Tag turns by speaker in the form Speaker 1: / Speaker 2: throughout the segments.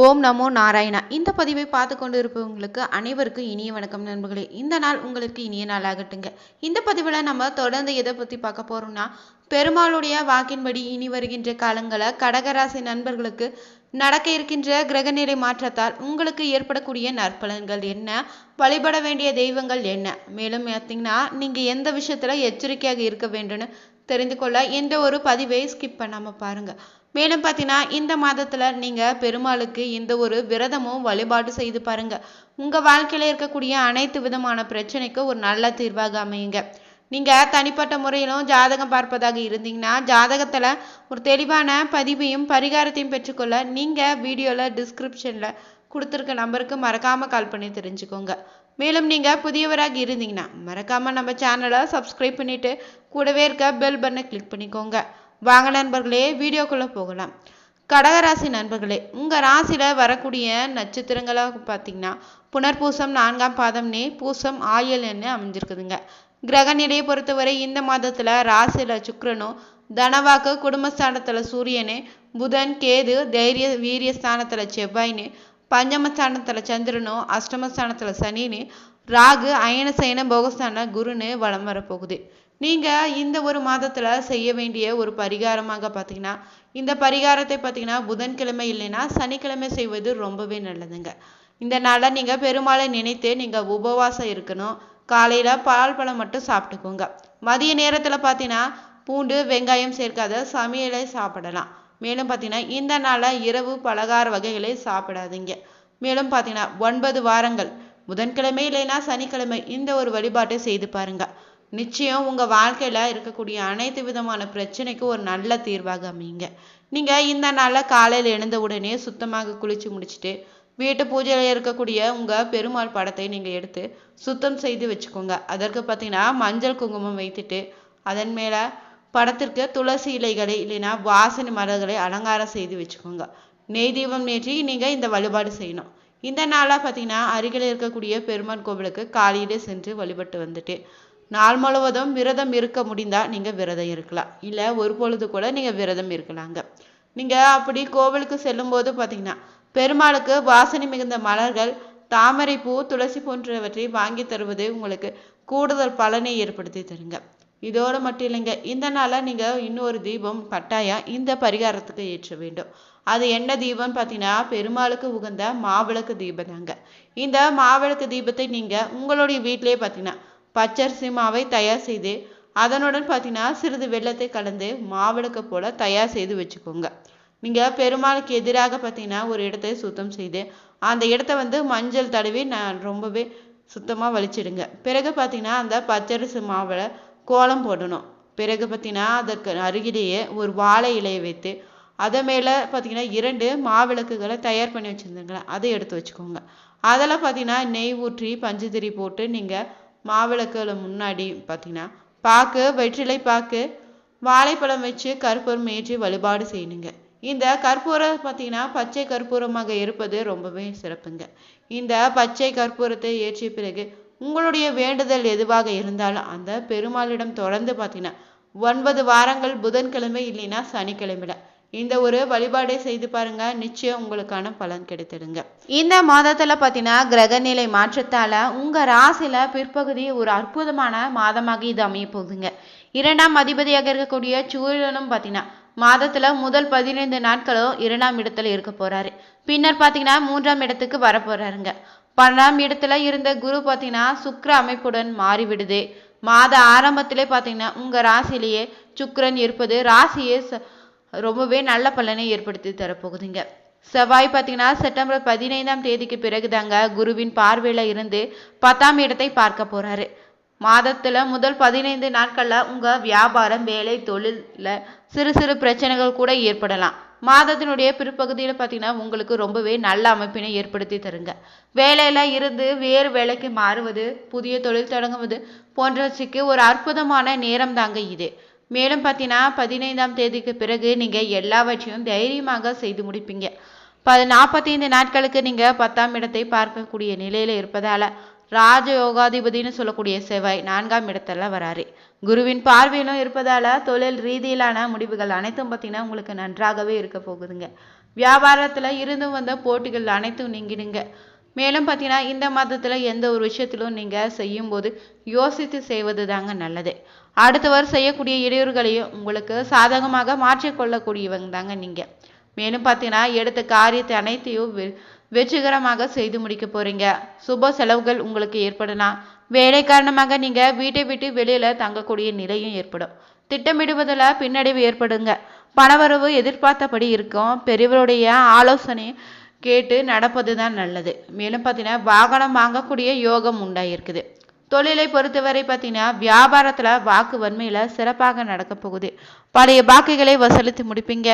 Speaker 1: ஓம் நமோ நாராயணா. இந்த பதிவை பார்த்து கொண்டு இருப்பவங்களுக்கு அனைவருக்கும் இனிய வணக்கம் நண்பர்களே. இந்த நாள் உங்களுக்கு இனிய நாள் ஆகட்டுங்க இந்த பதிவில் நம்ம தொடர்ந்து எதை பற்றி பார்க்க போகிறோம்னா பெருமாளுடைய வாக்கின்படி இனி வருகின்ற காலங்களை கடகராசி நண்பர்களுக்கு நடக்க இருக்கின்ற கிரகநிலை மாற்றத்தால் உங்களுக்கு ஏற்படக்கூடிய நற்பலன்கள் என்ன? வழிபட வேண்டிய தெய்வங்கள் என்ன? மேலும் பார்த்தீங்கன்னா நீங்கள் எந்த விஷயத்தில் எச்சரிக்கையாக இருக்க வேண்டும்னு தெரிந்து கொள்ள எந்த ஒரு பதிவை ஸ்கிப் பண்ணாமல் பாருங்கள் மேலும் பார்த்தீங்கன்னா இந்த மாதத்தில் நீங்கள் பெருமாளுக்கு இந்த ஒரு விரதமும் வழிபாடு செய்து பாருங்கள் உங்கள் வாழ்க்கையில் இருக்கக்கூடிய அனைத்து விதமான பிரச்சனைக்கும் ஒரு நல்ல தீர்வாக அமையுங்க. நீங்கள் தனிப்பட்ட முறையிலும் ஜாதகம் பார்ப்பதாக இருந்தீங்கன்னா ஜாதகத்தில் ஒரு தெளிவான பதிவையும் பரிகாரத்தையும் பெற்றுக்கொள்ள நீங்கள் வீடியோவில் டிஸ்கிரிப்ஷனில் கொடுத்துருக்க நம்பருக்கு மறக்காமல் கால் பண்ணி தெரிஞ்சுக்கோங்க. மேலும் நீங்கள் புதியவராக இருந்தீங்கன்னா மறக்காமல் நம்ம சேனலை சப்ஸ்கிரைப் பண்ணிவிட்டு கூடவே இருக்க பெல் பட்டனை கிளிக் பண்ணிக்கோங்க. வாங்க நண்பர்களே வீடியோக்குள்ளே போகலாம். கடகராசி நண்பர்களே உங்கள் ராசியில் வரக்கூடிய நட்சத்திரங்களாக பார்த்தீங்கன்னா புனர்பூசம் நான்காம் பாதம்னே பூசம் ஆயல்னு அமைஞ்சிருக்குதுங்க. கிரக நிலையை பொறுத்தவரை இந்த மாதத்தில் ராசியில் சுக்கரனும் தனவாக்கு குடும்பஸ்தானத்தில் சூரியனு புதன் கேது தைரிய வீரிய ஸ்தானத்தில் செவ்வாய்னு பஞ்சமஸ்தானத்தில் சந்திரனும் அஷ்டமஸ்தானத்தில் சனின்னு ராகு அயனசயன போகஸ்தான குருன்னு வலம் வரப்போகுது. நீங்கள் இந்த ஒரு மாதத்தில் செய்ய வேண்டிய ஒரு பரிகாரமாக பார்த்தீங்கன்னா இந்த பரிகாரத்தை பார்த்தீங்கன்னா புதன்கிழமை இல்லைன்னா சனிக்கிழமை செய்வது ரொம்பவே நல்லதுங்க. இந்த நாளில் நீங்கள் பெருமாளை நினைத்து நீங்கள் உபவாசம் இருக்கணும். காலையில் பால் பழம் மட்டும் சாப்பிட்டுக்கோங்க. மதிய நேரத்தில் பார்த்தீங்கன்னா பூண்டு வெங்காயம் சேர்க்காத சமையலை சாப்பிடலாம். மேலும் பார்த்தீங்கன்னா இந்த நாளில் இரவு பலகார வகைகளை சாப்பிடாதீங்க. மேலும் பார்த்தீங்கன்னா ஒன்பது வாரங்கள் புதன்கிழமை இல்லைன்னா சனிக்கிழமை இந்த ஒரு வழிபாட்டை செய்து பாருங்க. நிச்சயம் உங்கள் வாழ்க்கையில் இருக்கக்கூடிய அனைத்து விதமான பிரச்சனைக்கும் ஒரு நல்ல தீர்வாக அமையுங்க. நீங்கள் இந்த நாளில் காலையில் எழுந்த உடனே சுத்தமாக குளித்து முடிச்சுட்டு வீட்டு பூஜையில் இருக்கக்கூடிய உங்கள் பெருமாள் படத்தை நீங்கள் எடுத்து சுத்தம் செய்து வச்சுக்கோங்க. அதற்கு பார்த்தீங்கன்னா மஞ்சள் குங்குமம் வைத்துட்டு அதன் மேலே படத்திற்கு துளசி இலைகளை இல்லைன்னா வாசனை மலர்களை அலங்காரம் செய்து வச்சுக்கோங்க. நெய் தீபம் ஏற்றி நீங்கள் இந்த வழிபாடு செய்யணும். இந்த நாளாக பார்த்தீங்கன்னா அருகில் இருக்கக்கூடிய பெருமாள் கோவிலுக்கு காலையிலே சென்று வழிபட்டு வந்துட்டு நாள் முழுவதும் விரதம் இருக்க முடிந்தால் நீங்கள் விரதம் இருக்கலாம். இல்லை ஒரு பொழுது கூட நீங்கள் விரதம் இருக்கலாங்க. நீங்கள் அப்படி கோவிலுக்கு செல்லும்போது பார்த்தீங்கன்னா பெருமாளுக்கு வாசனை மிகுந்த மலர்கள் தாமரை பூ துளசி போன்றவற்றை வாங்கி தருவது உங்களுக்கு கூடுதல் பலனை ஏற்படுத்தி தருங்க. இதோடு மட்டும் இல்லைங்க இந்த நாளில் நீங்கள் இன்னொரு தீபம் கட்டாயம் இந்த பரிகாரத்துக்கு ஏற்ற வேண்டும். அது என்ன தீபம்னு பார்த்தீங்கன்னா பெருமாளுக்கு உகந்த மாவிளக்கு தீபம் தாங்க இந்த மாவிளக்கு தீபத்தை நீங்கள் உங்களுடைய வீட்டிலே பார்த்தீங்கன்னா பச்சரிசி மாவை தயார் செய்து அதனுடன் பார்த்தீங்கன்னா சிறிது வெள்ளத்தை கலந்து மாவிளக்கு போல் தயார் செய்து வச்சுக்கோங்க. நீங்கள் பெருமாளுக்கு எதிராக பார்த்தீங்கன்னா ஒரு இடத்தை சுத்தம் செய்து அந்த இடத்த வந்து மஞ்சள் தடவி நான் ரொம்பவே சுத்தமாக வலிச்சிடுங்க. பிறகு பார்த்தீங்கன்னா அந்த பச்சரிசி மாவில் கோலம் போடணும். பிறகு பார்த்தீங்கன்னா அதற்கு அருகிலேயே ஒரு வாழை இலையை வைத்து அதை மேலே பார்த்தீங்கன்னா இரண்டு மாவிளக்குகளை தயார் பண்ணி வச்சுருந்துங்களேன் அதை எடுத்து வச்சுக்கோங்க. அதில் பார்த்தீங்கன்னா நெய் ஊற்றி பஞ்சுதிரி போட்டு நீங்கள் மாவிளக்குல முன்னாடி பார்த்தீங்கன்னா பாக்கு வெற்றிலை பாக்கு வாழைப்பழம் வச்சு கற்பூரம் ஏற்றி வழிபாடு செய்யணுங்க. இந்த கற்பூரம் பார்த்தீங்கன்னா பச்சை கற்பூரமாக இருப்பது ரொம்பவே சிறப்புங்க. இந்த பச்சை கற்பூரத்தை ஏற்றிய பிறகு உங்களுடைய வேண்டுதல் எதுவாக இருந்தாலும் அந்த பெருமாளிடம் தொடர்ந்து பார்த்தீங்கன்னா ஒன்பது வாரங்கள் புதன்கிழமை இல்லைன்னா சனிக்கிழமையில இந்த ஒரு வழிபாடை செய்து பாருங்க. நிச்சயம் உங்களுக்கான பலன் கிடைத்திடுங்க. இந்த மாதத்துல பார்த்தீங்கன்னா கிரகநிலை மாற்றத்தால உங்க ராசியில பிற்பகுதி ஒரு அற்புதமான மாதமாக இது அமைய போகுதுங்க. இரண்டாம் அதிபதியாக இருக்கக்கூடிய சூரியனும் பார்த்தீங்கன்னா மாதத்துல முதல் பதினைந்து நாட்களும் இரண்டாம் இடத்துல இருக்க போறாரு. பின்னர் பார்த்தீங்கன்னா மூன்றாம் இடத்துக்கு வர போறாருங்க. பன்னெண்டாம் இடத்துல இருந்த குரு பார்த்தீங்கன்னா சுக்கர அமைப்புடன் மாறிவிடுது. மாத ஆரம்பத்திலே பார்த்தீங்கன்னா உங்க ராசியிலேயே சுக்கரன் இருப்பது ராசியே ரொம்பவே நல்ல பலனை ஏற்படுத்தி தரப்போகுதுங்க. செவ்வாய் பார்த்தீங்கன்னா செப்டம்பர் பதினைந்தாம் தேதிக்கு பிறகு தாங்க குருவின் பார்வையில் இருந்து பத்தாம் இடத்தை பார்க்க போறாரு. மாதத்துல முதல் பதினைந்து நாட்கள்ல உங்க வியாபாரம் வேலை தொழில்ல சிறு சிறு பிரச்சனைகள் கூட ஏற்படலாம். மாதத்தினுடைய பிற்பகுதியில் பார்த்தீங்கன்னா உங்களுக்கு ரொம்பவே நல்ல அமைப்பினை ஏற்படுத்தி தருங்க. வேலையில இருந்து வேறு வேலைக்கு மாறுவது புதிய தொழில் தொடங்குவது போன்றவற்றுக்கு ஒரு அற்புதமான நேரம் தாங்க இது. மேலும் பார்த்தீங்கன்னா பதினைந்தாம் தேதிக்கு பிறகு நீங்கள் எல்லாவற்றையும் தைரியமாக செய்து முடிப்பீங்க. ப நாற்பத்தைந்து நாட்களுக்கு நீங்கள் பத்தாம் இடத்தை பார்க்கக்கூடிய நிலையில் இருப்பதால் ராஜ யோகாதிபதினு சொல்லக்கூடிய செவ்வாய் நான்காம் இடத்துல வராரு. குருவின் பார்வையிலும் இருப்பதால் தொழில் ரீதியிலான முடிவுகள் அனைத்தும் பார்த்தீங்கன்னா உங்களுக்கு நன்றாகவே இருக்க போகுதுங்க. வியாபாரத்தில் இருந்து வந்த போட்டிகள் அனைத்தும் நீங்கிடுங்க. மேலும் பார்த்தீங்கன்னா இந்த மாதத்தில் எந்த ஒரு விஷயத்திலும் நீங்கள் செய்யும்போது யோசித்து செய்வது தாங்க நல்லது. அடுத்தவர் செய்யக்கூடிய இடையூறுகளையும் உங்களுக்கு சாதகமாக மாற்றிக்கொள்ளக்கூடியவங்க தாங்க நீங்கள் மேலும் பார்த்தீங்கன்னா எடுத்த காரியத்தை அனைத்தையும் வெ வெற்றிகரமாக செய்து முடிக்க போகிறீங்க சுப செலவுகள் உங்களுக்கு ஏற்படலாம் வேலை காரணமாக நீங்கள் வீட்டை விட்டு வெளியில் தங்கக்கூடிய நிலையும் ஏற்படும். திட்டமிடுவதில் பின்னடைவு ஏற்படுங்க. பணவரவு எதிர்பார்த்தபடி இருக்கும். பெரியவருடைய ஆலோசனை கேட்டு நடப்பது தான் நல்லது. மேலும் பார்த்தீங்கன்னா வாகனம் வாங்கக்கூடிய யோகம் உண்டாயிருக்குது. தொழிலை பொறுத்தவரை பார்த்தீங்கன்னா வியாபாரத்தில் வாக்கு வன்மையில் சிறப்பாக நடக்க போகுது. பழைய பாக்கிகளை வசூலித்து முடிப்பீங்க.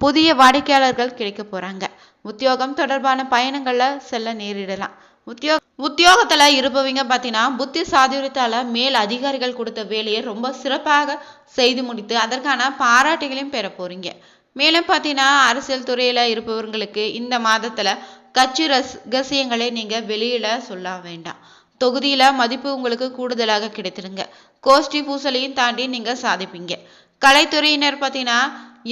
Speaker 1: புதிய வாடிக்கையாளர்கள் கிடைக்க போகிறாங்க உத்தியோகம் தொடர்பான பயணங்களில் செல்ல நேரிடலாம். உத்தியோக உத்தியோகத்தில் இருப்பவங்க பார்த்தீங்கன்னா புத்தி சாதுரியத்தால் மேல் அதிகாரிகள் கொடுத்த வேலையை ரொம்ப சிறப்பாக செய்து முடித்து அதற்கான பாராட்டுகளையும் பெற போகிறீங்க மேலும் பார்த்தீங்கன்னா அரசியல் துறையில் இருப்பவர்களுக்கு இந்த மாதத்தில் கட்சி ரஸ் ரகசியங்களை நீங்கள் வெளியில சொல்ல வேண்டாம். தொகுதியில் மதிப்பு உங்களுக்கு கூடுதலாக கிடைத்திருங்க. கோஷ்டி பூசலையும் தாண்டி நீங்கள் சாதிப்பீங்க. கலைத்துறையினர் பார்த்தீங்கன்னா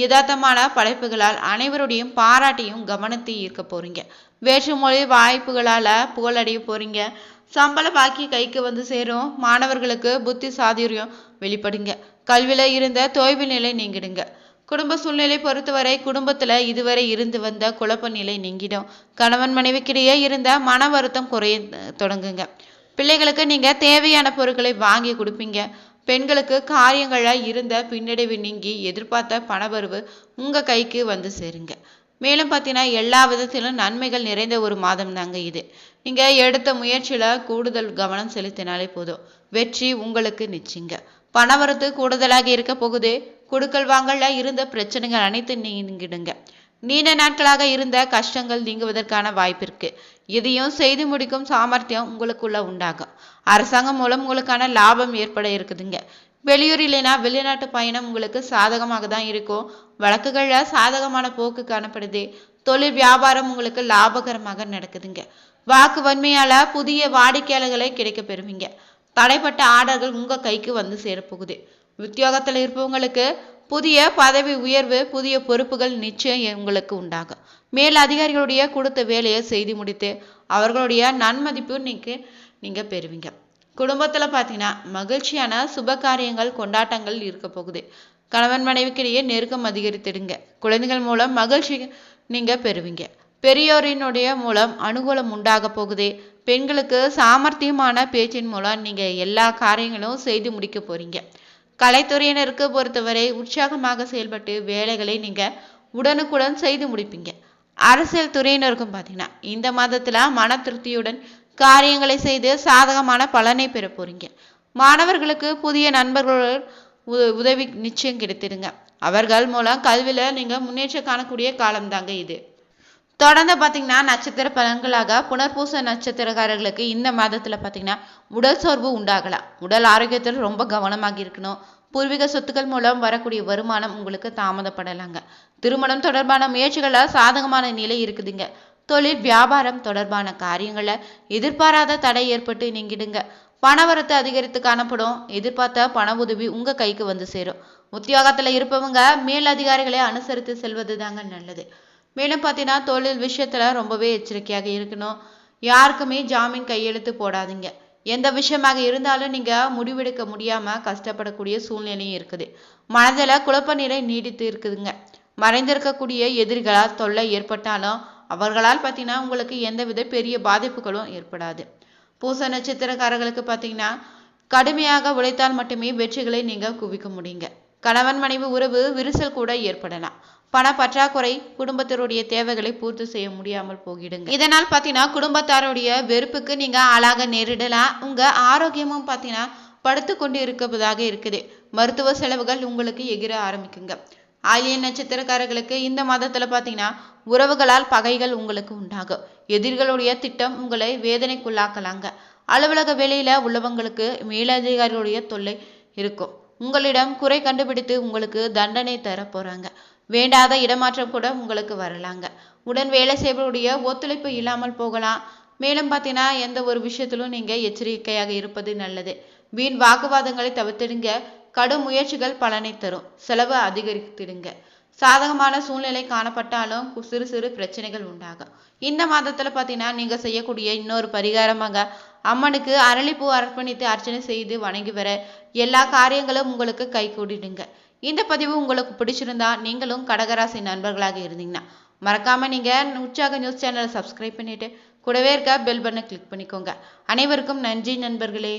Speaker 1: யதார்த்தமான படைப்புகளால் அனைவருடையும் பாராட்டையும் கவனத்தை ஈர்க்க போறீங்க. வேற்றுமொழி வாய்ப்புகளால் புகழடைய போறீங்க. சம்பள பாக்கி கைக்கு வந்து சேரும். மாணவர்களுக்கு புத்தி சாதுரியம் வெளிப்படுங்க. கல்வியில இருந்த தொய்வு நிலை நீங்கிடுங்க. குடும்ப சூழ்நிலை பொறுத்தவரை குடும்பத்துல இதுவரை இருந்து வந்த குழப்ப நிலை நீங்கிடும். கணவன் மனைவிக்கிடையே இருந்த மன வருத்தம் குறைய தொடங்குங்க. பிள்ளைகளுக்கு நீங்க தேவையான பொருட்களை வாங்கி கொடுப்பீங்க. பெண்களுக்கு காரியங்கள இருந்த பின்னடைவு நீங்கி எதிர்பார்த்த பணவரவு உங்க கைக்கு வந்து சேருங்க. மேலும் பார்த்தீங்கன்னா எல்லா விதத்திலும் நன்மைகள் நிறைந்த ஒரு மாதம் தாங்க இது. நீங்க எடுத்த முயற்சியில கூடுதல் கவனம் செலுத்தினாலே போதும். வெற்றி உங்களுக்கு நிச்சயங்க. பணவரத்து கூடுதலாக இருக்க போகுது. குடுக்கல் வாங்கல இருந்த பிரச்சனைகள் அனைத்தும் நீங்கிடுங்க. நீண்ட நாட்களாக இருந்த கஷ்டங்கள் நீங்குவதற்கான வாய்ப்பிற்கு இதையும் செய்து முடிக்கும் சாமர்த்தியம் உங்களுக்குள்ள உண்டாகும். அரசாங்கம் மூலம் உங்களுக்கான லாபம் ஏற்பட இருக்குதுங்க. வெளியூர் இல்லைன்னா வெளிநாட்டு பயணம் உங்களுக்கு சாதகமாக தான் இருக்கும். வழக்குகள்ல சாதகமான போக்கு காணப்படுது. தொழில் வியாபாரம் உங்களுக்கு லாபகரமாக நடக்குதுங்க. வாக்கு வன்மையால புதிய வாடிக்கையாளர்களை கிடைக்க பெறுவீங்க. தடைப்பட்ட ஆர்டர்கள் உங்க கைக்கு வந்து சேரப்போகுது. உத்தியோகத்தில் இருப்பவங்களுக்கு புதிய பதவி உயர்வு புதிய பொறுப்புகள் நிச்சயம் உங்களுக்கு உண்டாகும். மேல் அதிகாரிகளுடைய கொடுத்த வேலையை செய்து முடித்து அவர்களுடைய நன்மதிப்பு நீங்க நீங்க பெறுவீங்க. குடும்பத்துல பாத்தீங்கன்னா மகிழ்ச்சியான சுப காரியங்கள் கொண்டாட்டங்கள் இருக்க போகுது. கணவன் மனைவிக்கிடையே நெருக்கம் அதிகரித்திடுங்க. குழந்தைகள் மூலம் மகிழ்ச்சி நீங்க பெறுவீங்க. பெரியோரினுடைய மூலம் அனுகூலம் உண்டாக போகுது. பெண்களுக்கு சாமர்த்தியமான பேச்சின் மூலம் நீங்க எல்லா காரியங்களும் செய்து முடிக்க போறீங்க. கலைத்துறையினருக்கு பொறுத்தவரை உற்சாகமாக செயல்பட்டு வேலைகளை நீங்க உடனுக்குடன் செய்து முடிப்பீங்க. அரசியல் துறையினருக்கும் பார்த்தீங்கன்னா இந்த மாதத்துல மன திருப்தியுடன் காரியங்களை செய்து சாதகமான பலனை பெற போறீங்க. மாணவர்களுக்கு புதிய நண்பர்கள் உதவி நிச்சயம் கிடைத்திடுங்க. அவர்கள் மூலம் கல்வியில நீங்கள் முன்னேற்றம் காணக்கூடிய காலம்தாங்க இது. தொடர்ந்து பார்த்தீங்கன்னா நட்சத்திர பலன்களாக புனர்பூச நட்சத்திரக்காரர்களுக்கு இந்த மாதத்தில் பார்த்தீங்கன்னா உடல் சோர்வு உண்டாகலாம். உடல் ஆரோக்கியத்தில் ரொம்ப கவனமாக இருக்கணும். பூர்வீக சொத்துக்கள் மூலம் வரக்கூடிய வருமானம் உங்களுக்கு தாமதப்படலாங்க. திருமணம் தொடர்பான முயற்சிகளில் சாதகமான நிலை இருக்குதுங்க. தொழில் வியாபாரம் தொடர்பான காரியங்களை எதிர்பாராத தடை ஏற்பட்டு நீங்கிடுங்க. பணவரத்து அதிகரித்து காணப்படும். எதிர்பார்த்த பண உதவி உங்க கைக்கு வந்து சேரும். உத்தியோகத்துல இருப்பவங்க மேல் அதிகாரிகளை அனுசரித்து செல்வது தாங்க நல்லது. மேலும் பார்த்தீங்கன்னா தொழில் விஷயத்துல ரொம்பவே எச்சரிக்கையாக இருக்கணும். யாருக்குமே ஜாமீன் கையெழுத்து போடாதீங்க. எந்த விஷயமாக இருந்தாலும் நீங்க முடிவெடுக்க முடியாம கஷ்டப்படக்கூடிய சூழ்நிலையும் இருக்குது. மனதில் குழப்ப நிலை நீடித்து இருக்குதுங்க. மறைந்திருக்கக்கூடிய எதிரிகளால் தொல்லை ஏற்பட்டாலும் அவர்களால் பார்த்தீங்கன்னா உங்களுக்கு எந்தவித பெரிய பாதிப்புகளும் ஏற்படாது. பூச நட்சத்திரக்காரர்களுக்கு பார்த்தீங்கன்னா கடுமையாக உழைத்தால் மட்டுமே வெற்றிகளை நீங்க குவிக்க முடியுங்க. கணவன் மனைவி உறவு விரிசல் கூட ஏற்படலாம். பண பற்றாக்குறை குடும்பத்தினுடைய தேவைகளை பூர்த்தி செய்ய முடியாமல் போகிடுங்க. இதனால் பார்த்தீங்கன்னா குடும்பத்தாருடைய வெறுப்புக்கு நீங்க ஆளாக நேரிடலாம். உங்க ஆரோக்கியமும் பார்த்தீங்கன்னா படுத்து கொண்டு இருப்பதாக இருக்குது. மருத்துவ செலவுகள் உங்களுக்கு எகிர ஆரம்பிக்குங்க. ஆலிய நட்சத்திரக்காரர்களுக்கு இந்த மாதத்துல பார்த்தீங்கன்னா உறவுகளால் பகைகள் உங்களுக்கு உண்டாகும். எதிர்களுடைய திட்டம் உங்களை வேதனைக்குள்ளாக்கலாங்க. அலுவலக வேலையில உள்ளவங்களுக்கு மேலதிகாரிகளுடைய தொல்லை இருக்கும். உங்களிடம் குறை கண்டுபிடித்து உங்களுக்கு தண்டனை தர போறாங்க வேண்டாத இடமாற்றம் கூட உங்களுக்கு வரலாங்க. உடன் வேலை செய்வருடைய ஒத்துழைப்பு இல்லாமல் போகலாம். மேலும் பார்த்தீங்கன்னா எந்த ஒரு விஷயத்திலும் நீங்கள் எச்சரிக்கையாக இருப்பது நல்லது. வீண் வாக்குவாதங்களை தவிர்த்திடுங்க. கடும் முயற்சிகள் பலனை தரும். செலவு அதிகரித்திடுங்க. சாதகமான சூழ்நிலை காணப்பட்டாலும் சிறு சிறு பிரச்சனைகள் உண்டாகும். இந்த மாதத்துல பார்த்தீங்கன்னா நீங்கள் செய்யக்கூடிய இன்னொரு பரிகாரமாக அம்மனுக்கு அரளிப்பூ அர்ப்பணித்து அர்ச்சனை செய்து வணங்கி வர எல்லா காரியங்களும் உங்களுக்கு கை கூடிடுங்க. இந்த பதிவு உங்களுக்கு பிடிச்சிருந்தா நீங்களும் கடகராசி நண்பர்களாக இருந்தீங்கன்னா மறக்காம நீங்க உற்சாக நியூஸ் சேனலை சப்ஸ்கிரைப் பண்ணிட்டு கூடவே இருக்க பெல் பட்டனை கிளிக் பண்ணிக்கோங்க. அனைவருக்கும் நன்றி நண்பர்களே.